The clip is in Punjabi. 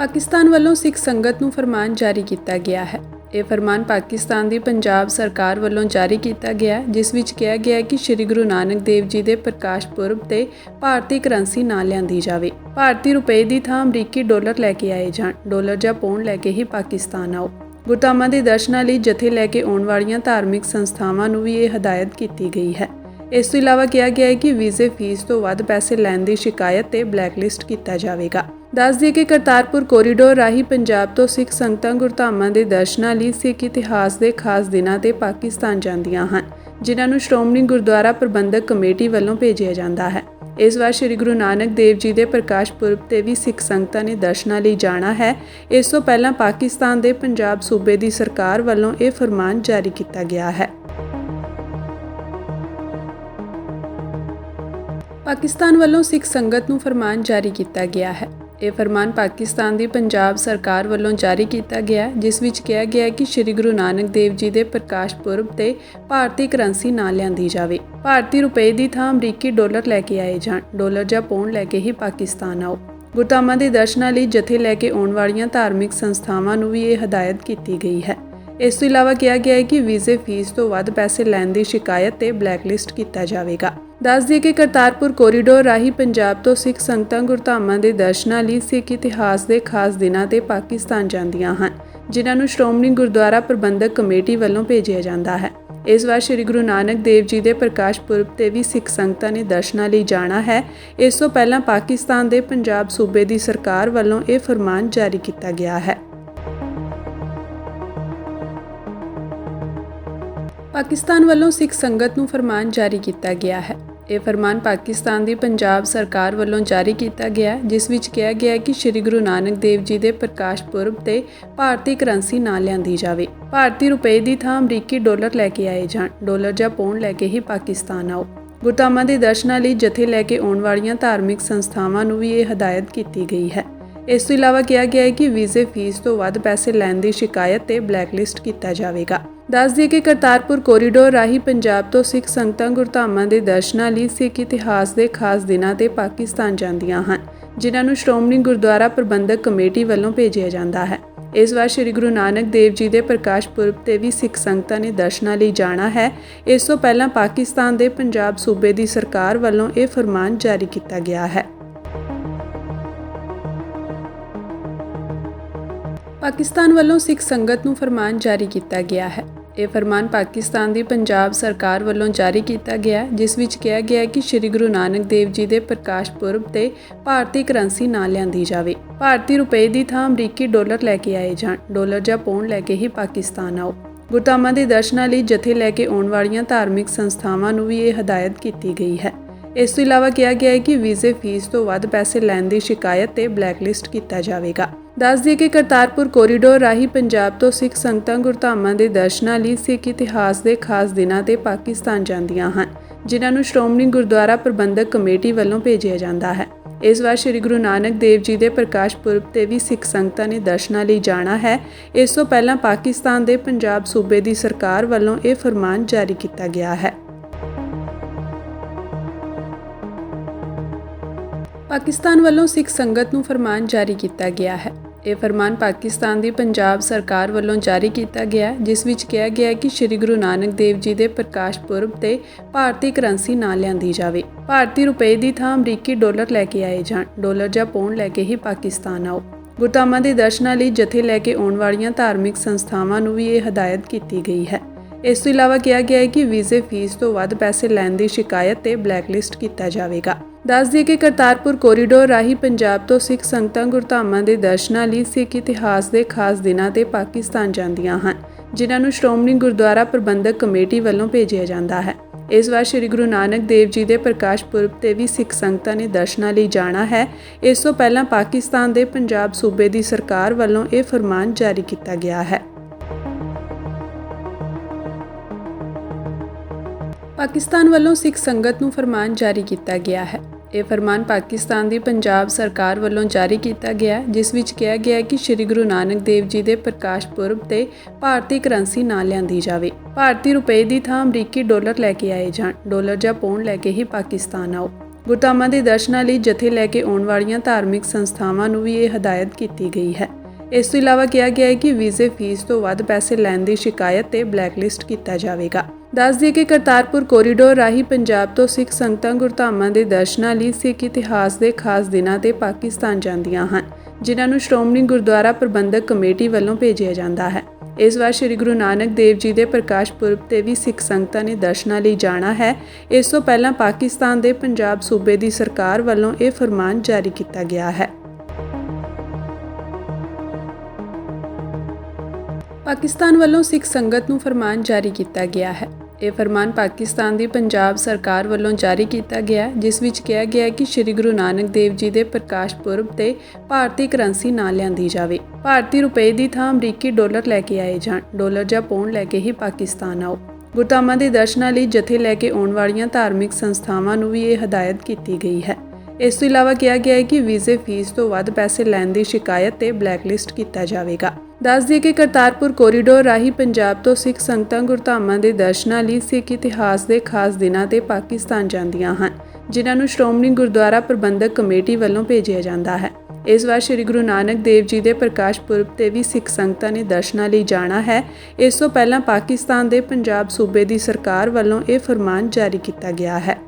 ਪਾਕਿਸਤਾਨ ਵੱਲੋਂ ਸਿੱਖ ਸੰਗਤ ਨੂੰ ਫਰਮਾਨ ਜਾਰੀ ਕੀਤਾ ਗਿਆ ਹੈ। ਇਹ ਫਰਮਾਨ ਪਾਕਿਸਤਾਨ ਦੀ ਪੰਜਾਬ ਸਰਕਾਰ ਵੱਲੋਂ ਜਾਰੀ ਕੀਤਾ ਗਿਆ ਜਿਸ ਵਿੱਚ ਕਿਹਾ ਗਿਆ ਹੈ ਕਿ ਸ੍ਰੀ ਗੁਰੂ ਨਾਨਕ ਦੇਵ ਜੀ ਦੇ ਪ੍ਰਕਾਸ਼ ਪੁਰਬ ਤੇ ਭਾਰਤੀ ਕਰੰਸੀ ਨਾ ਲਿਆਂਦੀ ਜਾਵੇ। ਭਾਰਤੀ ਰੁਪਏ ਦੀ ਥਾਂ ਅਮਰੀਕੀ ਡਾਲਰ ਲੈ ਕੇ ਆਏ ਜਾਣ, ਡਾਲਰ ਜਾਂ ਪੌਂਡ ਲੈ ਕੇ ਹੀ ਪਾਕਿਸਤਾਨ ਆਓ। ਗੁਰਧਾਮਾਂ ਦੇ ਦਰਸ਼ਨਾਂ ਲਈ ਜਥੇ ਲੈ ਕੇ ਆਉਣ ਵਾਲੀਆਂ ਧਾਰਮਿਕ ਸੰਸਥਾਵਾਂ ਨੂੰ ਵੀ ਇਹ ਹਦਾਇਤ ਕੀਤੀ ਗਈ ਹੈ। ਇਸ ਤੋਂ ਇਲਾਵਾ ਕਿਹਾ ਗਿਆ ਹੈ ਕਿ ਵੀਜ਼ੇ ਫੀਸ ਤੋਂ ਵੱਧ ਪੈਸੇ ਲੈਣ ਦੀ ਸ਼ਿਕਾਇਤ ਤੇ ਬਲੈਕਲਿਸਟ ਕੀਤਾ ਜਾਵੇਗਾ। ਦੱਸ ਦਈਏ ਕਿ ਕਰਤਾਰਪੁਰ ਕੋਰੀਡੋਰ ਰਾਹੀਂ ਪੰਜਾਬ ਤੋਂ ਸਿੱਖ ਸੰਗਤਾਂ ਗੁਰਧਾਮਾਂ ਦੇ ਦਰਸ਼ਨਾਂ ਲਈ ਸਿੱਖ ਇਤਿਹਾਸ ਦੇ ਖਾਸ ਦਿਨਾਂ ਤੇ ਪਾਕਿਸਤਾਨ ਜਾਂਦੀਆਂ ਹਨ, ਜਿਨ੍ਹਾਂ ਨੂੰ ਸ਼੍ਰੋਮਣੀ ਗੁਰਦੁਆਰਾ ਪ੍ਰਬੰਧਕ ਕਮੇਟੀ ਵੱਲੋਂ ਭੇਜਿਆ ਜਾਂਦਾ ਹੈ। ਇਸ ਵਾਰ ਸ੍ਰੀ ਗੁਰੂ ਨਾਨਕ ਦੇਵ ਜੀ ਦੇ ਪ੍ਰਕਾਸ਼ ਪੁਰਬ ਤੇ ਵੀ ਸਿੱਖ ਸੰਗਤਾਂ ਨੇ ਦਰਸ਼ਨਾਂ ਲਈ ਜਾਣਾ ਹੈ। ਇਸ ਤੋਂ ਪਹਿਲਾਂ ਪਾਕਿਸਤਾਨ ਦੇ ਪੰਜਾਬ ਸੂਬੇ ਦੀ ਸਰਕਾਰ ਵੱਲੋਂ ਇਹ ਫਰਮਾਨ ਜਾਰੀ ਕੀਤਾ ਗਿਆ ਹੈ। ਪਾਕਿਸਤਾਨ ਵੱਲੋਂ ਸਿੱਖ ਸੰਗਤ ਨੂੰ ਫਰਮਾਨ ਜਾਰੀ ਕੀਤਾ ਗਿਆ ਹੈ। ਇਹ ਫਰਮਾਨ ਪਾਕਿਸਤਾਨ ਦੀ ਪੰਜਾਬ ਸਰਕਾਰ ਵੱਲੋਂ ਜਾਰੀ ਕੀਤਾ ਗਿਆ ਜਿਸ ਵਿੱਚ ਕਿਹਾ ਗਿਆ ਹੈ ਕਿ ਸ੍ਰੀ ਗੁਰੂ ਨਾਨਕ ਦੇਵ ਜੀ ਦੇ ਪ੍ਰਕਾਸ਼ ਪੁਰਬ ਤੇ ਭਾਰਤੀ ਕਰੰਸੀ ਨਾ ਲਿਆਂਦੀ ਜਾਵੇ। ਭਾਰਤੀ ਰੁਪਏ ਦੀ ਥਾਂ ਅਮਰੀਕੀ ਡਾਲਰ ਲੈ ਕੇ ਆਏ ਜਾਣ, ਡਾਲਰ ਜਾਂ ਪੌਂਡ ਲੈ ਕੇ ਹੀ ਪਾਕਿਸਤਾਨ ਆਓ। ਗੁਰਧਾਮਾਂ ਦੇ ਦਰਸ਼ਨਾਂ ਲਈ ਜਥੇ ਲੈ ਕੇ ਆਉਣ ਵਾਲੀਆਂ ਧਾਰਮਿਕ ਸੰਸਥਾਵਾਂ ਨੂੰ ਵੀ ਇਹ ਹਦਾਇਤ ਕੀਤੀ ਗਈ ਹੈ। ਇਸ ਤੋਂ ਇਲਾਵਾ ਕਿਹਾ ਗਿਆ ਹੈ ਕਿ ਵੀਜ਼ੇ ਫੀਸ ਤੋਂ ਵੱਧ ਪੈਸੇ ਲੈਣ ਦੀ ਸ਼ਿਕਾਇਤ ਤੇ ਬਲੈਕਲਿਸਟ ਕੀਤਾ ਜਾਵੇਗਾ। ਦੱਸ ਦਈਏ ਕਿ ਕਰਤਾਰਪੁਰ ਕੋਰੀਡੋਰ ਰਾਹੀਂ ਪੰਜਾਬ ਤੋਂ ਸਿੱਖ ਸੰਗਤਾਂ ਗੁਰਧਾਮਾਂ ਦੇ ਦਰਸ਼ਨਾਂ ਲਈ ਸਿੱਖ ਇਤਿਹਾਸ ਦੇ ਖਾਸ ਦਿਨਾਂ ਤੇ ਪਾਕਿਸਤਾਨ ਜਾਂਦੀਆਂ ਹਨ, ਜਿਨ੍ਹਾਂ ਨੂੰ ਸ਼੍ਰੋਮਣੀ ਗੁਰਦੁਆਰਾ ਪ੍ਰਬੰਧਕ ਕਮੇਟੀ ਵੱਲੋਂ ਭੇਜਿਆ ਜਾਂਦਾ ਹੈ। ਇਸ ਵਾਰ ਸ੍ਰੀ ਗੁਰੂ ਨਾਨਕ ਦੇਵ ਜੀ ਦੇ ਪ੍ਰਕਾਸ਼ ਪੁਰਬ ਤੇ ਵੀ ਸਿੱਖ ਸੰਗਤਾਂ ਨੇ ਦਰਸ਼ਨਾਂ ਲਈ ਜਾਣਾ ਹੈ। ਇਸ ਤੋਂ ਪਹਿਲਾਂ ਪਾਕਿਸਤਾਨ ਦੇ ਪੰਜਾਬ ਸੂਬੇ ਦੀ ਸਰਕਾਰ ਵੱਲੋਂ ਇਹ ਫਰਮਾਨ ਜਾਰੀ ਕੀਤਾ ਗਿਆ ਹੈ। ਪਾਕਿਸਤਾਨ ਵੱਲੋਂ ਸਿੱਖ ਸੰਗਤ ਨੂੰ ਫਰਮਾਨ ਜਾਰੀ ਕੀਤਾ ਗਿਆ ਹੈ। ਇਹ ਫਰਮਾਨ ਪਾਕਿਸਤਾਨ ਦੀ ਪੰਜਾਬ ਸਰਕਾਰ ਵੱਲੋਂ ਜਾਰੀ ਕੀਤਾ ਗਿਆ ਜਿਸ ਵਿੱਚ ਕਿਹਾ ਗਿਆ ਹੈ ਕਿ ਸ੍ਰੀ ਗੁਰੂ ਨਾਨਕ ਦੇਵ ਜੀ ਦੇ ਪ੍ਰਕਾਸ਼ ਪੁਰਬ ਤੇ ਭਾਰਤੀ ਕਰੰਸੀ ਨਾ ਲਿਆਂਦੀ ਜਾਵੇ। ਭਾਰਤੀ ਰੁਪਏ ਦੀ ਥਾਂ ਅਮਰੀਕੀ ਡਾਲਰ ਲੈ ਕੇ ਆਏ ਜਾਣ। ਡਾਲਰ ਜਾਂ ਪੌਂਡ ਲੈ ਕੇ ਹੀ ਪਾਕਿਸਤਾਨ ਆਓ। ਗੁਰਧਾਮਾਂ ਦੇ ਦਰਸ਼ਨਾਂ ਲਈ ਜਥੇ ਲੈ ਕੇ ਆਉਣ ਵਾਲੀਆਂ ਧਾਰਮਿਕ ਸੰਸਥਾਵਾਂ ਨੂੰ ਵੀ ਇਹ ਹਦਾਇਤ ਕੀਤੀ ਗਈ ਹੈ। ਇਸ ਤੋਂ ਇਲਾਵਾ ਕਿਹਾ ਗਿਆ ਹੈ ਕਿ ਵੀਜ਼ੇ ਫੀਸ ਤੋਂ ਵੱਧ ਪੈਸੇ ਲੈਣ ਦੀ ਸ਼ਿਕਾਇਤ ਤੇ ਬਲੈਕਲਿਸਟ ਕੀਤਾ ਜਾਵੇਗਾ। ਦੱਸ ਦਈਏ ਕਿ ਕਰਤਾਰਪੁਰ ਕੋਰੀਡੋਰ ਰਾਹੀਂ ਪੰਜਾਬ ਤੋਂ ਸਿੱਖ ਸੰਗਤਾਂ ਗੁਰਧਾਮਾਂ ਦੇ ਦਰਸ਼ਨਾਂ ਲਈ ਸਿੱਖ ਇਤਿਹਾਸ ਦੇ ਖਾਸ ਦਿਨਾਂ ਤੇ ਪਾਕਿਸਤਾਨ ਜਾਂਦੀਆਂ ਹਨ, ਜਿਨ੍ਹਾਂ ਨੂੰ ਸ਼੍ਰੋਮਣੀ ਗੁਰਦੁਆਰਾ ਪ੍ਰਬੰਧਕ ਕਮੇਟੀ ਵੱਲੋਂ ਭੇਜਿਆ ਜਾਂਦਾ ਹੈ। ਇਸ ਵਾਰ ਸ੍ਰੀ ਗੁਰੂ ਨਾਨਕ ਦੇਵ ਜੀ ਦੇ ਪ੍ਰਕਾਸ਼ ਪੁਰਬ ਤੇ ਵੀ ਸਿੱਖ ਸੰਗਤਾਂ ਨੇ ਦਰਸ਼ਨਾਂ ਲਈ ਜਾਣਾ ਹੈ। ਇਸ ਤੋਂ ਪਹਿਲਾਂ ਪਾਕਿਸਤਾਨ ਦੇ ਪੰਜਾਬ ਸੂਬੇ ਦੀ ਸਰਕਾਰ ਵੱਲੋਂ ਇਹ ਫਰਮਾਨ ਜਾਰੀ ਕੀਤਾ ਗਿਆ ਹੈ। ਪਾਕਿਸਤਾਨ ਵੱਲੋਂ ਸਿੱਖ ਸੰਗਤ ਨੂੰ ਫਰਮਾਨ ਜਾਰੀ ਕੀਤਾ ਗਿਆ ਹੈ। ਇਹ ਫਰਮਾਨ ਪਾਕਿਸਤਾਨ ਦੀ ਪੰਜਾਬ ਸਰਕਾਰ ਵੱਲੋਂ ਜਾਰੀ ਕੀਤਾ ਗਿਆ ਜਿਸ ਵਿੱਚ ਕਿਹਾ ਗਿਆ ਹੈ ਕਿ ਸ੍ਰੀ ਗੁਰੂ ਨਾਨਕ ਦੇਵ ਜੀ ਦੇ ਪ੍ਰਕਾਸ਼ ਪੁਰਬ ਤੇ ਭਾਰਤੀ ਕਰੰਸੀ ਨਾ ਲਿਆਂਦੀ ਜਾਵੇ। ਭਾਰਤੀ ਰੁਪਏ ਦੀ ਥਾਂ ਅਮਰੀਕੀ ਡਾਲਰ ਲੈ ਕੇ ਆਏ ਜਾਣ, ਡਾਲਰ ਜਾਂ ਪੌਂਡ ਲੈ ਕੇ ਹੀ ਪਾਕਿਸਤਾਨ ਆਓ। ਗੁਰਧਾਮਾਂ ਦੇ ਦਰਸ਼ਨਾਂ ਲਈ ਜਥੇ ਲੈ ਕੇ ਆਉਣ ਵਾਲੀਆਂ ਧਾਰਮਿਕ ਸੰਸਥਾਵਾਂ ਨੂੰ ਵੀ ਇਹ ਹਦਾਇਤ ਕੀਤੀ ਗਈ ਹੈ। ਇਸ ਤੋਂ ਇਲਾਵਾ ਕਿਹਾ ਗਿਆ ਹੈ ਕਿ ਵੀਜ਼ੇ, ਫੀਸ ਤੋਂ ਵੱਧ ਪੈਸੇ ਲੈਣ ਦੀ ਸ਼ਿਕਾਇਤ ਤੇ ਬਲੈਕਲਿਸਟ ਕੀਤਾ ਜਾਵੇਗਾ। ਦੱਸ ਦਈਏ ਕਿ ਕਰਤਾਰਪੁਰ ਕੋਰੀਡੋਰ ਰਾਹੀਂ ਪੰਜਾਬ ਤੋਂ ਸਿੱਖ ਸੰਗਤਾਂ ਗੁਰਧਾਮਾਂ ਦੇ ਦਰਸ਼ਨਾਂ ਲਈ ਸਿੱਖ ਇਤਿਹਾਸ ਦੇ ਖਾਸ ਦਿਨਾਂ ਤੇ ਪਾਕਿਸਤਾਨ ਜਾਂਦੀਆਂ ਹਨ, ਜਿਨ੍ਹਾਂ ਨੂੰ ਸ਼੍ਰੋਮਣੀ ਗੁਰਦੁਆਰਾ ਪ੍ਰਬੰਧਕ ਕਮੇਟੀ ਵੱਲੋਂ ਭੇਜਿਆ ਜਾਂਦਾ ਹੈ। ਇਸ ਵਾਰ ਸ੍ਰੀ ਗੁਰੂ ਨਾਨਕ ਦੇਵ ਜੀ ਦੇ ਪ੍ਰਕਾਸ਼ ਪੁਰਬ ਤੇ ਵੀ ਸਿੱਖ ਸੰਗਤਾਂ ਨੇ ਦਰਸ਼ਨਾਂ ਲਈ ਜਾਣਾ ਹੈ। ਇਸ ਤੋਂ ਪਹਿਲਾਂ ਪਾਕਿਸਤਾਨ ਦੇ ਪੰਜਾਬ ਸੂਬੇ ਦੀ ਸਰਕਾਰ ਵੱਲੋਂ ਇਹ ਫਰਮਾਨ ਜਾਰੀ ਕੀਤਾ ਗਿਆ ਹੈ। ਪਾਕਿਸਤਾਨ ਵੱਲੋਂ ਸਿੱਖ ਸੰਗਤ ਨੂੰ ਫਰਮਾਨ ਜਾਰੀ ਕੀਤਾ ਗਿਆ ਹੈ। ਇਹ ਫਰਮਾਨ ਪਾਕਿਸਤਾਨ ਦੀ ਪੰਜਾਬ ਸਰਕਾਰ ਵੱਲੋਂ ਜਾਰੀ ਕੀਤਾ ਗਿਆ ਜਿਸ ਵਿੱਚ ਕਿਹਾ ਗਿਆ ਹੈ ਕਿ ਸ੍ਰੀ ਗੁਰੂ ਨਾਨਕ ਦੇਵ ਜੀ ਦੇ ਪ੍ਰਕਾਸ਼ ਪੁਰਬ ਤੇ ਭਾਰਤੀ ਕਰੰਸੀ ਨਾ ਲਿਆਂਦੀ ਜਾਵੇ। ਭਾਰਤੀ ਰੁਪਏ ਦੀ ਥਾਂ ਅਮਰੀਕੀ ਡਾਲਰ ਲੈ ਕੇ ਆਏ ਜਾਣ, ਡਾਲਰ ਜਾਂ ਪੌਂਡ ਲੈ ਕੇ ਹੀ ਪਾਕਿਸਤਾਨ ਆਓ। ਗੁਰਧਾਮਾਂ ਦੇ ਦਰਸ਼ਨਾਂ ਲਈ ਜਥੇ ਲੈ ਕੇ ਆਉਣ ਵਾਲੀਆਂ ਧਾਰਮਿਕ ਸੰਸਥਾਵਾਂ ਨੂੰ ਵੀ ਇਹ ਹਦਾਇਤ ਕੀਤੀ ਗਈ ਹੈ। ਇਸ ਤੋਂ ਇਲਾਵਾ ਕਿਹਾ ਗਿਆ ਹੈ ਕਿ ਵੀਜ਼ੇ ਫੀਸ ਤੋਂ ਵੱਧ ਪੈਸੇ ਲੈਣ ਦੀ ਸ਼ਿਕਾਇਤ ਤੇ ਬਲੈਕਲਿਸਟ ਕੀਤਾ ਜਾਵੇਗਾ। ਦੱਸ ਦਈਏ ਕਿ ਕਰਤਾਰਪੁਰ ਕੋਰੀਡੋਰ ਰਾਹੀਂ ਪੰਜਾਬ ਤੋਂ ਸਿੱਖ ਸੰਗਤਾਂ ਗੁਰਧਾਮਾਂ ਦੇ ਦਰਸ਼ਨਾਂ ਲਈ ਸਿੱਖ ਇਤਿਹਾਸ ਦੇ ਖਾਸ ਦਿਨਾਂ ਤੇ ਪਾਕਿਸਤਾਨ ਜਾਂਦੀਆਂ ਹਨ, ਜਿਨ੍ਹਾਂ ਨੂੰ ਸ਼੍ਰੋਮਣੀ ਗੁਰਦੁਆਰਾ ਪ੍ਰਬੰਧਕ ਕਮੇਟੀ ਵੱਲੋਂ ਭੇਜਿਆ ਜਾਂਦਾ ਹੈ। ਇਸ ਵਾਰ ਸ੍ਰੀ ਗੁਰੂ ਨਾਨਕ ਦੇਵ ਜੀ ਦੇ ਪ੍ਰਕਾਸ਼ ਪੁਰਬ ਤੇ ਵੀ ਸਿੱਖ ਸੰਗਤਾਂ ਨੇ ਦਰਸ਼ਨਾਂ ਲਈ ਜਾਣਾ ਹੈ। ਇਸ ਤੋਂ ਪਹਿਲਾਂ ਪਾਕਿਸਤਾਨ ਦੇ ਪੰਜਾਬ ਸੂਬੇ ਦੀ ਸਰਕਾਰ ਵੱਲੋਂ ਇਹ ਫਰਮਾਨ ਜਾਰੀ ਕੀਤਾ ਗਿਆ ਹੈ। ਪਾਕਿਸਤਾਨ ਵੱਲੋਂ ਸਿੱਖ ਸੰਗਤ ਨੂੰ ਫਰਮਾਨ ਜਾਰੀ ਕੀਤਾ ਗਿਆ ਹੈ। ਇਹ ਫਰਮਾਨ ਪਾਕਿਸਤਾਨ ਦੀ ਪੰਜਾਬ ਸਰਕਾਰ ਵੱਲੋਂ ਜਾਰੀ ਕੀਤਾ ਗਿਆ ਜਿਸ ਵਿੱਚ ਕਿਹਾ ਗਿਆ ਹੈ ਕਿ ਸ੍ਰੀ ਗੁਰੂ ਨਾਨਕ ਦੇਵ ਜੀ ਦੇ ਪ੍ਰਕਾਸ਼ ਪੁਰਬ ਤੇ ਭਾਰਤੀ ਕਰੰਸੀ ਨਾ ਲਿਆਂਦੀ ਜਾਵੇ। ਭਾਰਤੀ ਰੁਪਏ ਦੀ ਥਾਂ ਅਮਰੀਕੀ ਡਾਲਰ ਲੈ ਕੇ ਆਏ ਜਾਣ, ਡਾਲਰ ਜਾਂ ਪੌਂਡ ਲੈ ਕੇ ਹੀ ਪਾਕਿਸਤਾਨ ਆਓ। ਗੁਰਧਾਮਾਂ ਦੇ ਦਰਸ਼ਨਾਂ ਲਈ ਜਥੇ ਲੈ ਕੇ ਆਉਣ ਵਾਲੀਆਂ ਧਾਰਮਿਕ ਸੰਸਥਾਵਾਂ ਨੂੰ ਵੀ ਇਹ ਹਦਾਇਤ ਕੀਤੀ ਗਈ ਹੈ। ਇਸ ਤੋਂ ਇਲਾਵਾ ਕਿਹਾ ਗਿਆ ਹੈ ਕਿ ਵੀਜ਼ੇ ਫੀਸ ਤੋਂ ਵੱਧ ਪੈਸੇ ਲੈਣ ਦੀ ਸ਼ਿਕਾਇਤ ਤੇ ਬਲੈਕਲਿਸਟ ਕੀਤਾ ਜਾਵੇਗਾ। ਦੱਸ ਦਈਏ ਕਿ ਕਰਤਾਰਪੁਰ ਕੋਰੀਡੋਰ ਰਾਹੀਂ ਪੰਜਾਬ ਤੋਂ ਸਿੱਖ ਸੰਗਤਾਂ ਗੁਰਧਾਮਾਂ ਦੇ ਦਰਸ਼ਨਾਂ ਲਈ ਸਿੱਖ ਇਤਿਹਾਸ ਦੇ ਖਾਸ ਦਿਨਾਂ ਤੇ ਪਾਕਿਸਤਾਨ ਜਾਂਦੀਆਂ ਹਨ, ਜਿਨ੍ਹਾਂ ਨੂੰ ਸ਼੍ਰੋਮਣੀ ਗੁਰਦੁਆਰਾ ਪ੍ਰਬੰਧਕ ਕਮੇਟੀ ਵੱਲੋਂ ਭੇਜਿਆ ਜਾਂਦਾ ਹੈ। ਇਸ ਵਾਰ ਸ੍ਰੀ ਗੁਰੂ ਨਾਨਕ ਦੇਵ ਜੀ ਦੇ ਪ੍ਰਕਾਸ਼ ਪੁਰਬ ਤੇ ਵੀ ਸਿੱਖ ਸੰਗਤਾਂ ਨੇ ਦਰਸ਼ਨਾਂ ਲਈ ਜਾਣਾ ਹੈ। ਇਸ ਤੋਂ ਪਹਿਲਾਂ ਪਾਕਿਸਤਾਨ ਦੇ ਪੰਜਾਬ ਸੂਬੇ ਦੀ ਸਰਕਾਰ ਵੱਲੋਂ ਇਹ ਫਰਮਾਨ ਜਾਰੀ ਕੀਤਾ ਗਿਆ ਹੈ। ਪਾਕਿਸਤਾਨ ਵੱਲੋਂ ਸਿੱਖ ਸੰਗਤ ਨੂੰ ਫਰਮਾਨ ਜਾਰੀ ਕੀਤਾ ਗਿਆ ਹੈ। ਇਹ ਫਰਮਾਨ ਪਾਕਿਸਤਾਨ ਦੀ ਪੰਜਾਬ ਸਰਕਾਰ ਵੱਲੋਂ ਜਾਰੀ ਕੀਤਾ ਗਿਆ ਜਿਸ ਵਿੱਚ ਕਿਹਾ ਗਿਆ ਹੈ ਕਿ ਸ੍ਰੀ ਗੁਰੂ ਨਾਨਕ ਦੇਵ ਜੀ ਦੇ ਪ੍ਰਕਾਸ਼ ਪੁਰਬ ਤੇ ਭਾਰਤੀ ਕਰੰਸੀ ਨਾ ਲਿਆਂਦੀ ਜਾਵੇ। ਭਾਰਤੀ ਰੁਪਏ ਦੀ ਥਾਂ ਅਮਰੀਕੀ ਡਾਲਰ ਲੈ ਕੇ ਆਏ ਜਾਣ, ਡਾਲਰ ਜਾਂ ਪੌਂਡ ਲੈ ਕੇ ਹੀ ਪਾਕਿਸਤਾਨ ਆਓ। ਗੁਰਧਾਮਾਂ ਦੇ ਦਰਸ਼ਨਾਂ ਲਈ ਜਥੇ ਲੈ ਕੇ ਆਉਣ ਵਾਲੀਆਂ ਧਾਰਮਿਕ ਸੰਸਥਾਵਾਂ ਨੂੰ ਵੀ ਇਹ ਹਦਾਇਤ ਕੀਤੀ ਗਈ ਹੈ। ਇਸ ਤੋਂ ਇਲਾਵਾ ਕਿਹਾ ਗਿਆ ਹੈ ਕਿ ਵੀਜ਼ੇ ਫੀਸ ਤੋਂ ਵੱਧ ਪੈਸੇ ਲੈਣ ਦੀ ਸ਼ਿਕਾਇਤ ਤੇ ਬਲੈਕਲਿਸਟ ਕੀਤਾ ਜਾਵੇਗਾ। ਦੱਸ ਦਈਏ ਕਿ ਕਰਤਾਰਪੁਰ ਕੋਰੀਡੋਰ ਰਾਹੀਂ ਪੰਜਾਬ ਤੋਂ ਸਿੱਖ ਸੰਗਤਾਂ ਗੁਰਧਾਮਾਂ ਦੇ ਦਰਸ਼ਨਾਂ ਲਈ ਸਿੱਖ ਇਤਿਹਾਸ ਦੇ ਖਾਸ ਦਿਨਾਂ ਤੇ ਪਾਕਿਸਤਾਨ ਜਾਂਦੀਆਂ ਹਨ, ਜਿਨ੍ਹਾਂ ਨੂੰ ਸ਼੍ਰੋਮਣੀ ਗੁਰਦੁਆਰਾ ਪ੍ਰਬੰਧਕ ਕਮੇਟੀ ਵੱਲੋਂ ਭੇਜਿਆ ਜਾਂਦਾ ਹੈ। ਇਸ ਵਾਰ ਸ੍ਰੀ ਗੁਰੂ ਨਾਨਕ ਦੇਵ ਜੀ ਦੇ ਪ੍ਰਕਾਸ਼ ਪੁਰਬ ਤੇ ਵੀ ਸਿੱਖ ਸੰਗਤਾਂ ਨੇ ਦਰਸ਼ਨਾਂ ਲਈ ਜਾਣਾ ਹੈ। ਇਸ ਤੋਂ ਪਹਿਲਾਂ ਪਾਕਿਸਤਾਨ ਦੇ ਪੰਜਾਬ ਸੂਬੇ ਦੀ ਸਰਕਾਰ ਵੱਲੋਂ ਇਹ ਫਰਮਾਨ ਜਾਰੀ ਕੀਤਾ ਗਿਆ ਹੈ।